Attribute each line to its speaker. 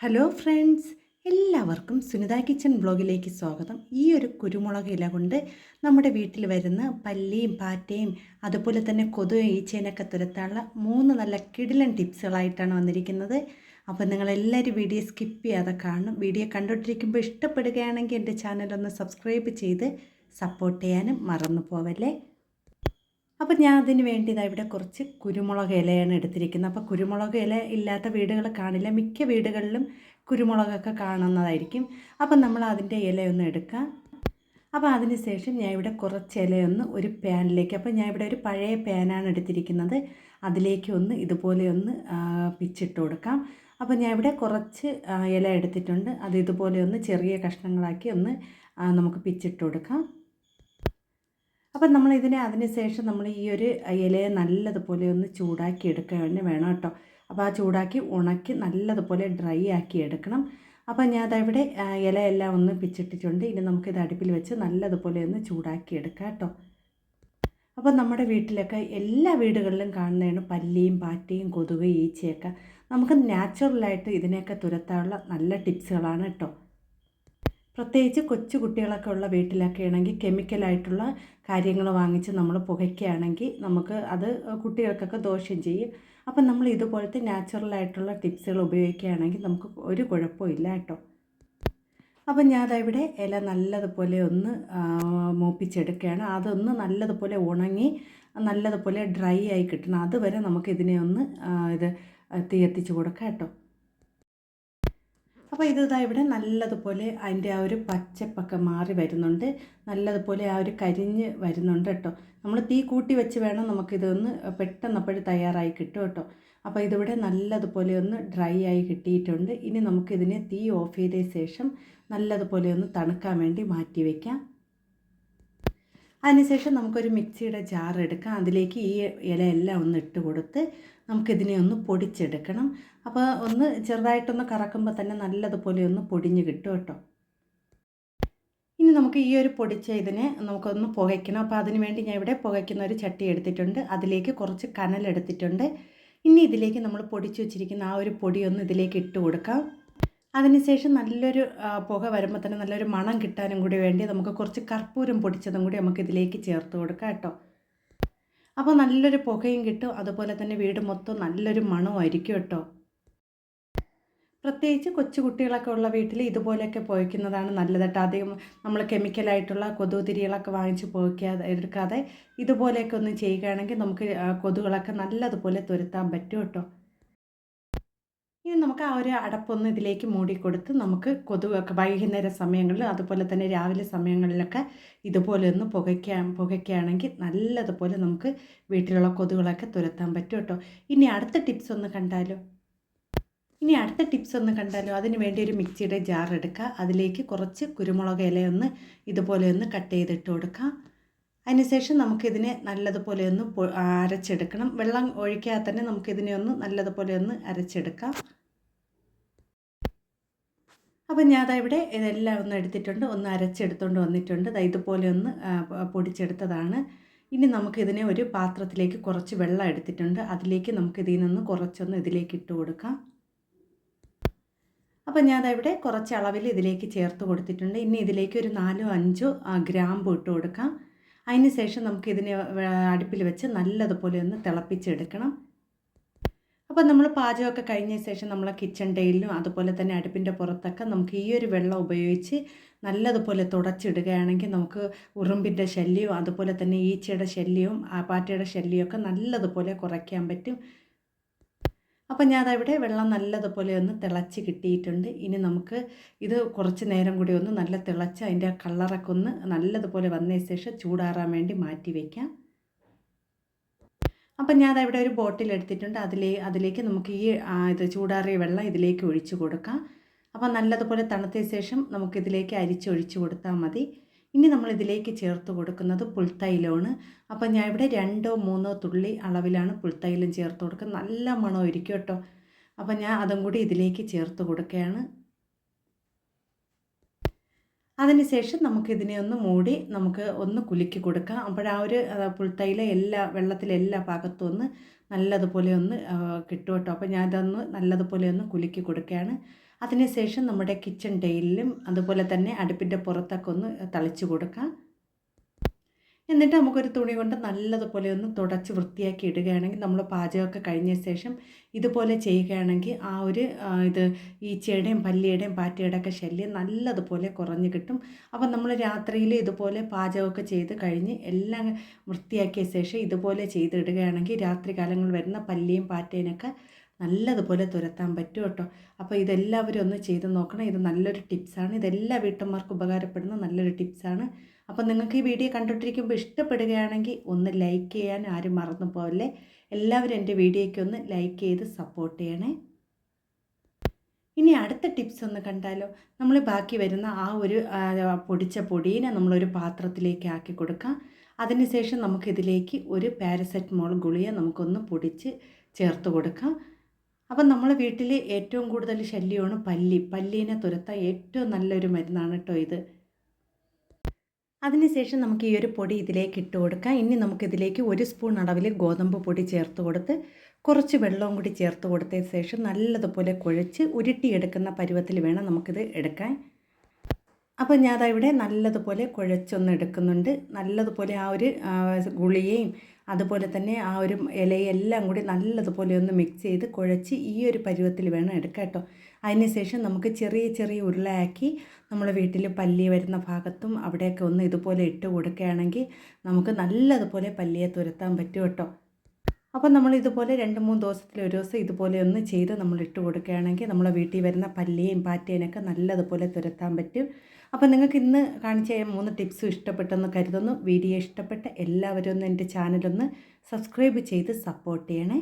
Speaker 1: Hello friends എല്ലാവർക്കും Sunitha kitchen ബ്ലോഗിലേക്ക് സ്വാഗതം. ഈ ഒരു കുരുമുളക് ഇല കൊണ്ട് നമ്മുടെ വീട്ടിൽ വരുന്ന പല്ലിയും പാറ്റയും അതുപോലെ തന്നെ കൊതു ഈച്ചേനൊക്കെ തുരത്താനുള്ള മൂന്ന് നല്ല കിടിലൻ ടിപ്സുകളായിട്ടാണ് വന്നിരിക്കുന്നത്. അപ്പോൾ നിങ്ങളെല്ലാവരും വീഡിയോ സ്കിപ്പ് ചെയ്യാതെ കാണും. വീഡിയോ കണ്ടുകൊണ്ടിരിക്കുമ്പോൾ ഇഷ്ടപ്പെടുകയാണെങ്കിൽ എന്റെ ചാനലൊന്ന് സബ്സ്ക്രൈബ് ചെയ്ത് സപ്പോർട്ട് ചെയ്യാനും മറന്നു പോവല്ലേ? അപ്പോൾ ഞാൻ അതിന് വേണ്ടി ഇതാ ഇവിടെ കുറച്ച് കുരുമുളക് ഇലയാണ് എടുത്തിരിക്കുന്നത്. അപ്പോൾ കുരുമുളക് ഇല ഇല്ലാത്ത വീടുകൾ കാണില്ല. മിക്ക വീടുകളിലും കുരുമുളകൊക്കെ കാണുന്നതായിരിക്കും. അപ്പം നമ്മൾ അതിന്റെ ഇലയൊന്ന് എടുക്കാം. അപ്പോൾ അതിന് ശേഷം ഞാൻ ഇവിടെ കുറച്ച് ഇലയൊന്ന് ഒരു പാനിലേക്ക് അപ്പോൾ ഞാൻ ഇവിടെ ഒരു പഴയ പാനാണ് എടുത്തിരിക്കുന്നത്. അതിലേക്ക് ഒന്ന് ഇതുപോലെ ഒന്ന് പിച്ചിട്ട് കൊടുക്കാം. അപ്പോൾ ഞാൻ ഇവിടെ കുറച്ച് ഇല എടുത്തിട്ടുണ്ട്. അത് ഇതുപോലെ ഒന്ന് ചെറിയ കഷ്ണങ്ങളാക്കി ഒന്ന് നമുക്ക് പിച്ചിട്ട് കൊടുക്കാം. അപ്പം നമ്മൾ ഇതിനെ അതിന് ശേഷം നമ്മൾ ഈ ഒരു ഇലയെ നല്ലതുപോലെ ഒന്ന് ചൂടാക്കി എടുക്കാൻ വേണം കേട്ടോ. അപ്പോൾ ആ ചൂടാക്കി ഉണക്കി നല്ലതുപോലെ ഡ്രൈ ആക്കി എടുക്കണം. അപ്പോൾ ഞാൻ അതവിടെ ഇലയെല്ലാം ഒന്ന് പിച്ചിട്ടിട്ടുണ്ട്. ഇനി നമുക്കിത് അടുപ്പിൽ വെച്ച് നല്ലതുപോലെ ഒന്ന് ചൂടാക്കി എടുക്കാം കേട്ടോ. അപ്പോൾ നമ്മുടെ വീട്ടിലൊക്കെ എല്ലാ വീടുകളിലും കാണുന്നതാണ് പല്ലിയും പാറ്റയും കൊതുക് ഈച്ചയൊക്കെ. നമുക്ക് നാച്ചുറലായിട്ട് ഇതിനെയൊക്കെ തുരത്താനുള്ള നല്ല ടിപ്സുകളാണ് കേട്ടോ. പ്രത്യേകിച്ച് കൊച്ചു കുട്ടികളൊക്കെ ഉള്ള വീട്ടിലൊക്കെ ആണെങ്കിൽ കെമിക്കലായിട്ടുള്ള കാര്യങ്ങൾ വാങ്ങിച്ച് നമ്മൾ പുകയ്ക്കുകയാണെങ്കിൽ നമുക്ക് അത് കുട്ടികൾക്കൊക്കെ ദോഷം ചെയ്യും. അപ്പം നമ്മൾ ഇതുപോലത്തെ നാച്ചുറലായിട്ടുള്ള ടിപ്സുകൾ ഉപയോഗിക്കുകയാണെങ്കിൽ നമുക്ക് ഒരു കുഴപ്പമില്ല കേട്ടോ. അപ്പം ഞാൻ ഇവിടെ ഇല നല്ലതുപോലെ ഒന്ന് മൂപ്പിച്ചെടുക്കുകയാണ്. അതൊന്ന് നല്ലതുപോലെ ഉണങ്ങി നല്ലതുപോലെ ഡ്രൈ ആയി കിട്ടണം. അതുവരെ നമുക്കിതിനെ ഒന്ന് ഇത് തീ എത്തിച്ച് കൊടുക്കാം കേട്ടോ. അപ്പോൾ ഇത് ഇതാ ഇവിടെ നല്ലതുപോലെ അതിന്റെ ആ ഒരു പച്ചപ്പൊക്കെ മാറി വരുന്നുണ്ട്. നല്ലതുപോലെ ആ ഒരു കരിഞ്ഞ് വരുന്നുണ്ട് കേട്ടോ. നമ്മൾ തീ കൂട്ടി വെച്ച് വേണം നമുക്കിതൊന്ന് പെട്ടെന്ന് അപ്പോഴും തയ്യാറായി കിട്ടും കേട്ടോ. അപ്പോൾ ഇതിവിടെ നല്ലതുപോലെ ഒന്ന് ഡ്രൈ ആയി കിട്ടിയിട്ടുണ്ട്. ഇനി നമുക്കിതിനെ തീ ഓഫ് ചെയ്ത ശേഷം നല്ലതുപോലെ ഒന്ന് തണുക്കാൻ വേണ്ടി മാറ്റി വയ്ക്കാം അതിനുശേഷം നമുക്കൊരു മിക്സിയുടെ ജാർ എടുക്കാം. അതിലേക്ക് ഈ ഇലയെല്ലാം ഒന്ന് ഇട്ട് കൊടുത്ത് നമുക്കിതിനെ ഒന്ന് പൊടിച്ചെടുക്കണം. അപ്പോൾ ഒന്ന് ചെറുതായിട്ടൊന്ന് കറക്കുമ്പോൾ തന്നെ നല്ലതുപോലെ ഒന്ന് പൊടിഞ്ഞ് കിട്ടും കേട്ടോ. ഇനി നമുക്ക് ഈ ഒരു പൊടിച്ച ഇതിനെ നമുക്കൊന്ന് പുകയ്ക്കണം. അപ്പോൾ അതിന് വേണ്ടി ഞാൻ ഇവിടെ പുകയ്ക്കുന്ന ഒരു ചട്ടി എടുത്തിട്ടുണ്ട്. അതിലേക്ക് കുറച്ച് കനലെടുത്തിട്ടുണ്ട്. ഇനി ഇതിലേക്ക് നമ്മൾ പൊടിച്ചു വെച്ചിരിക്കുന്ന ആ ഒരു പൊടി ഒന്ന് ഇതിലേക്ക് ഇട്ട് കൊടുക്കാം. അതിനുശേഷം നല്ലൊരു പുക വരുമ്പോൾ തന്നെ നല്ലൊരു മണം കിട്ടാനും കൂടി വേണ്ടി നമുക്ക് കുറച്ച് കർപ്പൂരം പൊടിച്ചതും കൂടി നമുക്ക് ഇതിലേക്ക് ചേർത്ത് കൊടുക്കാം കേട്ടോ. അപ്പോൾ നല്ലൊരു പുകയും കിട്ടും. അതുപോലെ തന്നെ വീട് മൊത്തം നല്ലൊരു മണവും മണമായിരിക്കും കേട്ടോ. പ്രത്യേകിച്ച് കൊച്ചു കുട്ടികളൊക്കെ ഉള്ള വീട്ടിൽ ഇതുപോലെയൊക്കെ പോയിക്കുന്നതാണ് നല്ലത് കേട്ടോ. അധികം നമ്മൾ കെമിക്കലായിട്ടുള്ള കൊതുകുതിരികളൊക്കെ വാങ്ങിച്ച് പോയിക്കാതെ എടുക്കാതെ ഇതുപോലെയൊക്കെ ഒന്ന് ചെയ്യുകയാണെങ്കിൽ നമുക്ക് കൊതുകുകളൊക്കെ നല്ലതുപോലെ തുരുത്താൻ പറ്റും കേട്ടോ. ഇനി നമുക്ക് ആ ഒരു അടപ്പൊന്ന് ഇതിലേക്ക് മൂടിക്കൊടുത്ത് നമുക്ക് കൊതുകൊക്കെ വൈകുന്നേര സമയങ്ങളിൽ അതുപോലെ തന്നെ രാവിലെ സമയങ്ങളിലൊക്കെ ഇതുപോലെ ഒന്ന് പുകയ്ക്കാൻ പുകയ്ക്കുകയാണെങ്കിൽ നല്ലതുപോലെ നമുക്ക് വീട്ടിലുള്ള കൊതുകുകളൊക്കെ തുരത്താൻ പറ്റും കേട്ടോ. ഇനി അടുത്ത ടിപ്സ് ഒന്ന് കണ്ടാലോ? ഇനി അടുത്ത ടിപ്സ് ഒന്ന് കണ്ടാലോ? അതിന് വേണ്ടി ഒരു മിക്സിയുടെ ജാർ എടുക്കുക. അതിലേക്ക് കുറച്ച് കുരുമുളക് ഇലയൊന്ന് ഇതുപോലെ ഒന്ന് കട്ട് ചെയ്തിട്ട് കൊടുക്കുക. അതിനുശേഷം നമുക്കിതിനെ നല്ലതുപോലെ ഒന്ന് അരച്ചെടുക്കണം. വെള്ളം ഒഴിക്കാതെ തന്നെ നമുക്കിതിനെ ഒന്ന് നല്ലതുപോലെ ഒന്ന് അരച്ചെടുക്കാം. അപ്പം ഞാൻ ഇവിടെ ഇതെല്ലാം ഒന്ന് എടുത്തിട്ടുണ്ട്. ഒന്ന് അരച്ചെടുത്തുകൊണ്ട് വന്നിട്ടുണ്ട്. ഇതുപോലെ ഒന്ന് പൊടിച്ചെടുത്തതാണ്. ഇനി നമുക്കിതിനെ ഒരു പാത്രത്തിലേക്ക് കുറച്ച് വെള്ളം എടുത്തിട്ടുണ്ട്. അതിലേക്ക് നമുക്ക് ഇതിൽ നിന്ന് കുറച്ചൊന്ന് ഇതിലേക്ക് ഇട്ട് കൊടുക്കാം. അപ്പം ഞാൻ ഇവിടെ കുറച്ച് അളവിൽ ഇതിലേക്ക് ചേർത്ത് കൊടുത്തിട്ടുണ്ട്. ഇനി ഇതിലേക്ക് ഒരു നാലോ അഞ്ചോ ഗ്രാമ്പ് ഇട്ട് കൊടുക്കാം. അതിന് ശേഷം നമുക്ക് ഇതിനെ അടുപ്പിൽ വെച്ച് നല്ലതുപോലെ ഒന്ന് തിളപ്പിച്ചെടുക്കണം. അപ്പോൾ നമ്മൾ പാചകമൊക്കെ കഴിഞ്ഞ ശേഷം നമ്മൾ കിച്ചൺ ടൈലിലും അതുപോലെ തന്നെ അടുപ്പിന്റെ പുറത്തൊക്കെ നമുക്ക് ഈ ഒരു വെള്ളം ഉപയോഗിച്ച് നല്ലതുപോലെ തുടച്ചിടുകയാണെങ്കിൽ നമുക്ക് ഉറുമ്പിന്റെ ശല്യവും അതുപോലെ തന്നെ ഈച്ചയുടെ ശല്യവും പാറ്റയുടെ ശല്യമൊക്കെ നല്ലതുപോലെ കുറയ്ക്കാൻ പറ്റും. അപ്പോൾ ഞാൻ അതവിടെ വെള്ളം നല്ലതുപോലെ ഒന്ന് തിളച്ച് കിട്ടിയിട്ടുണ്ട്. ഇനി നമുക്ക് ഇത് കുറച്ച് നേരം കൂടി ഒന്ന് നല്ല തിളച്ച് അതിന്റെ ആ കളറൊക്കെ ഒന്ന് നല്ലതുപോലെ വന്നതിന് ശേഷം ചൂടാറാൻ വേണ്ടി മാറ്റി വയ്ക്കാം അപ്പം ഞാൻ അതവിടെ ഒരു ബോട്ടിൽ എടുത്തിട്ടുണ്ട്. അതിലേ അതിലേക്ക് നമുക്ക് ഈ ഇത് ചൂടാറിയ വെള്ളം ഇതിലേക്ക് ഒഴിച്ചു കൊടുക്കാം. അപ്പം നല്ലതുപോലെ തണുത്തതിന് ശേഷം നമുക്കിതിലേക്ക് അരിച്ചൊഴിച്ച് കൊടുത്താൽ മതി. ഇനി നമ്മൾ ഇതിലേക്ക് ചേർത്ത് കൊടുക്കുന്നത് പുൽത്തൈലമാണ് അപ്പോൾ ഞാൻ ഇവിടെ രണ്ടോ മൂന്നോ തുള്ളി അളവിലാണ് പുൽത്തൈലം ചേർത്ത് കൊടുക്കുന്നത്. നല്ല മണമായിരിക്കും കേട്ടോ. അപ്പോൾ ഞാൻ അതും കൂടി ഇതിലേക്ക് ചേർത്ത് കൊടുക്കുകയാണ്. അതിനുശേഷം നമുക്കിതിനെ ഒന്ന് മൂടി നമുക്ക് ഒന്ന് കുലുക്കി കൊടുക്കാം. അപ്പോൾ ആ ഒരു പുൽത്തൈല എല്ലാ വെള്ളത്തിലെ എല്ലാ ഭാഗത്തും ഒന്ന് നല്ലതുപോലെ ഒന്ന് കിട്ടും കേട്ടോ. അപ്പോൾ ഞാൻ ഇതൊന്ന് നല്ലതുപോലെ ഒന്ന് കുലുക്കി കൊടുക്കുകയാണ്. അതിനുശേഷം നമ്മുടെ കിച്ചൺ ടൈലിലും അതുപോലെ തന്നെ അടുപ്പിന്റെ പുറത്തൊക്കെ ഒന്ന് തളിച്ചു കൊടുക്കാം. എന്നിട്ട് നമുക്കൊരു തുണി കൊണ്ട് നല്ലതുപോലെ ഒന്ന് തുടച്ച് വൃത്തിയാക്കി ഇടുകയാണെങ്കിൽ നമ്മൾ പാചകമൊക്കെ കഴിഞ്ഞ ശേഷം ഇതുപോലെ ചെയ്യുകയാണെങ്കിൽ ആ ഒരു ഇത് ഈച്ചയുടെയും പല്ലിയുടെയും പാറ്റയുടെ ഒക്കെ ശല്യം നല്ലതുപോലെ കുറഞ്ഞ് കിട്ടും. അപ്പം നമ്മൾ രാത്രിയിൽ ഇതുപോലെ പാചകമൊക്കെ ചെയ്ത് കഴിഞ്ഞ് എല്ലാം വൃത്തിയാക്കിയ ശേഷം ഇതുപോലെ ചെയ്തിടുകയാണെങ്കിൽ രാത്രി കാലങ്ങളിൽ വരുന്ന പല്ലിയും പാറ്റേനൊക്കെ നല്ലതുപോലെ തുരത്താൻ പറ്റും കേട്ടോ. അപ്പോൾ ഇതെല്ലാവരും ഒന്ന് ചെയ്ത് നോക്കണം. ഇത് നല്ലൊരു ടിപ്സാണ്. ഇതെല്ലാ വീട്ടമ്മമാർക്കും ഉപകാരപ്പെടുന്ന നല്ലൊരു ടിപ്സാണ്. അപ്പോൾ നിങ്ങൾക്ക് ഈ വീഡിയോ കണ്ടിട്ടിരിക്കുമ്പോൾ ഇഷ്ടപ്പെടുകയാണെങ്കിൽ ഒന്ന് ലൈക്ക് ചെയ്യാൻ ആരും മറന്നു പോകല്ലേ എല്ലാവരും എന്റെ വീഡിയോയ്ക്ക് ഒന്ന് ലൈക്ക് ചെയ്ത് സപ്പോർട്ട് ചെയ്യണേ. ഇനി അടുത്ത ടിപ്സ് ഒന്ന് കണ്ടാലോ? നമ്മൾ ബാക്കി വരുന്ന ആ ഒരു പൊടിച്ച പൊടീനെ നമ്മളൊരു പാത്രത്തിലേക്ക് ആക്കി കൊടുക്കാം. അതിനുശേഷം നമുക്കിതിലേക്ക് ഒരു പാരസെറ്റമോൾ ഗുളിക നമുക്കൊന്ന് പൊടിച്ച് ചേർത്ത് കൊടുക്കാം. അപ്പം നമ്മളെ വീട്ടിൽ ഏറ്റവും കൂടുതൽ ശല്യമാണ് പല്ലി. പല്ലീനെ തുരത്താൻ ഏറ്റവും നല്ലൊരു മരുന്നാണ് കേട്ടോ ഇത്. അതിനുശേഷം നമുക്ക് ഈ ഒരു പൊടി ഇതിലേക്ക് ഇട്ട് കൊടുക്കാം. ഇനി നമുക്കിതിലേക്ക് ഒരു സ്പൂൺ അളവിൽ ഗോതമ്പ് പൊടി ചേർത്ത് കൊടുത്ത് കുറച്ച് വെള്ളവും കൂടി ചേർത്ത് കൊടുത്തതിന് ശേഷം നല്ലതുപോലെ കുഴച്ച് ഉരുട്ടിയെടുക്കുന്ന പരുവത്തിൽ വേണം നമുക്കിത് എടുക്കാൻ. അപ്പോൾ ദാ ഇവിടെ നല്ലതുപോലെ കുഴച്ചൊന്ന് എടുക്കുന്നുണ്ട്. നല്ലതുപോലെ ആ ഒരു ആ, ഗുളികയും അതുപോലെ തന്നെ ആ ഒരു ഇലയെല്ലാം കൂടി നല്ലതുപോലെ ഒന്ന് മിക്സ് ചെയ്ത് കുഴച്ച് ഈ ഒരു പരുവത്തിൽ വേണം എടുക്കാം കേട്ടോ. അതിനുശേഷം നമുക്ക് ചെറിയ ചെറിയ ഉരുളയാക്കി നമ്മൾ വീട്ടിൽ പല്ലി വരുന്ന ഭാഗത്തും അവിടെയൊക്കെ ഒന്ന് ഇതുപോലെ ഇട്ട് കൊടുക്കുകയാണെങ്കിൽ നമുക്ക് നല്ലതുപോലെ പല്ലിയെ തുരത്താൻ പറ്റും കേട്ടോ. അപ്പോൾ നമ്മൾ ഇതുപോലെ രണ്ട് മൂന്ന് ദിവസത്തിൽ ഒരു ദിവസം ഇതുപോലെ ഒന്ന് ചെയ്ത് നമ്മൾ ഇട്ട് കൊടുക്കുകയാണെങ്കിൽ നമ്മളെ വീട്ടിൽ വരുന്ന പല്ലിയും പാറ്റേനൊക്കെ നല്ലതുപോലെ തുരത്താൻ പറ്റും. അപ്പോൾ നിങ്ങൾക്ക് ഇന്ന് കാണിച്ച മൂന്ന് ടിപ്സും ഇഷ്ടപ്പെട്ടെന്ന് കരുതുന്നു. വീഡിയോ ഇഷ്ടപ്പെട്ട എല്ലാവരും ഒന്ന് എന്റെ ചാനലൊന്ന് സബ്സ്ക്രൈബ് ചെയ്ത് സപ്പോർട്ട് ചെയ്യണേ.